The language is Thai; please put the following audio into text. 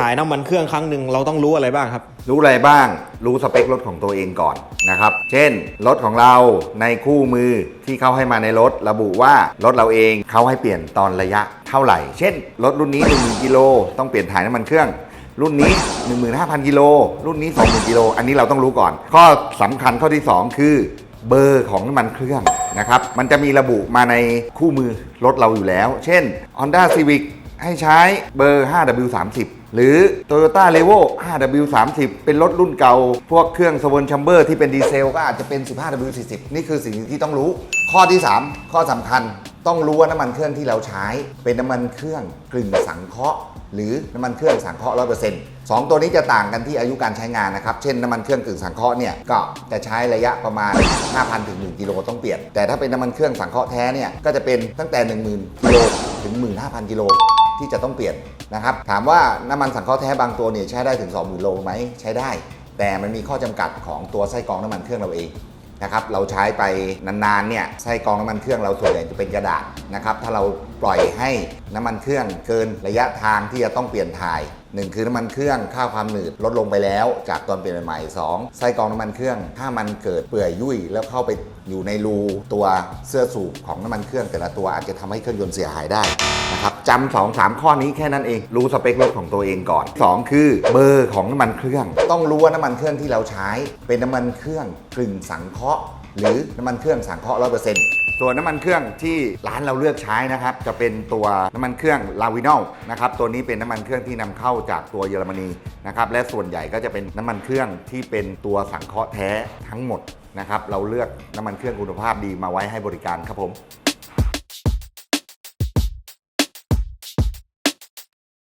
ถ่ายน้ำมันเครื่องครั้งหนึ่งเราต้องรู้อะไรบ้างครับ รู้อะไรบ้าง รู้สเปครถของตัวเองก่อนนะครับ เช่น รถของเราในคู่มือที่เขาให้มาในรถระบุว่ารถเราเองเขาให้เปลี่ยนตอนระยะเท่าไหร่ เช่น รถรุ่นนี้1 0,000กิโลต้องเปลี่ยนถ่ายน้ำมันเครื่องรุ่นนี้ 15,000 กิโล รุ่นนี้ 20,000 กิโล อันนี้เราต้องรู้ก่อน ข้อสำคัญข้อที่ 2 คือเบอร์ของน้ำมันเครื่องนะครับ มันจะมีระบุมาในคู่มือรถเราอยู่แล้ว เช่น Honda Civic ให้ใช้เบอร์ 5W30 หรือ Toyota l e v o 5W30 เป็นรถรุ่นเก่า พวกเครื่องสวนชัมเบอร์ที่เป็นดีเซลก็อาจจะเป็น 15W40 นี่คือสิ่งที่ต้องรู้ ข้อที่ 3 ข้อสำคัญ ต้องรู้ว่าน้ำมันเครื่องที่เราใช้เป็นน้ำมันเครื่องกลึ่งสังเคราะห์ หรือน้ำมันเครื่องสังเคราะห์100%สองตัวนี้จะต่างกันที่อายุการใช้งานนะครับ เช่นน้ำมันเครื่องกึ่งสังเคราะห์เนี่ยก็จะใช้ระยะประมาณ 5,000ถึง1กิโลต้องเปลี่ยน แต่ถ้าเป็นน้ำมันเครื่องสังเคราะห์แท้เนี่ยก็จะเป็นตั้งแต่ 10,000กิโลถึง 15,000กิโลที่จะต้องเปลี่ยนนะครับถามว่าน้ำมันสังเคราะห์แท้บางตัวเนี่ยใช้ได้ถึง 20,000โลไหมใช้ได้ แต่มันมีข้อจำกัดของตัวไส้กรองน้ำมันเครื่องเราเอง นะครับเราใช้ไปนานๆเนี่ยไส้กรองน้ำมันเครื่องเราส่วนใหญ่จะเป็นกระดาษนะครับถ้าเราปล่อยให้น้ำมันเครื่องเกินระยะทางที่จะต้องเปลี่ยนถ่ายหนึ่งคือน้ำมันเครื่องค่าความหนืดลดลงไปแล้ว จากตอนเปลี่ยนใหม่ๆสองไส้กรองน้ำมันเครื่อง ถ้ามันเกิดเปื่อยยุ่ยแล้วเข้าไปอยู่ในรูตัวเสื้อสูบของน้ำมันเครื่องแต่ละตัวอาจจะทำให้เครื่องยนต์เสียหายได้นะครับจำสองสามข้อนี้แค่นั้นเอง รู้สเปครถของตัวเองก่อน 2 คือเบอร์ของน้ำมันเครื่อง ต้องรู้ว่าน้ำมันเครื่องที่เราใช้เป็นน้ำมันเครื่องกลึ่งสังเคราะห์ หรือน้ำมันเครื่องสังเคราะห์ร้อยเปอร์เซ็นต์ส่วนน้ำมันเครื่องที่ร้านเราเลือกใช้นะครับ จะเป็นตัวน้ำมันเครื่องลาวินอลนะครับตัวนี้เป็นน้ำมันเครื่องที่นำเข้าจากตัวเยอรมนีนะครับและส่วนใหญ่ก็จะเป็นน้ำมันเครื่องที่เป็นตัวสังเคราะห์แท้ทั้งหมดนะครับเราเลือกน้ำมันเครื่องคุณภาพดีมาไว้ให้บริการครับผม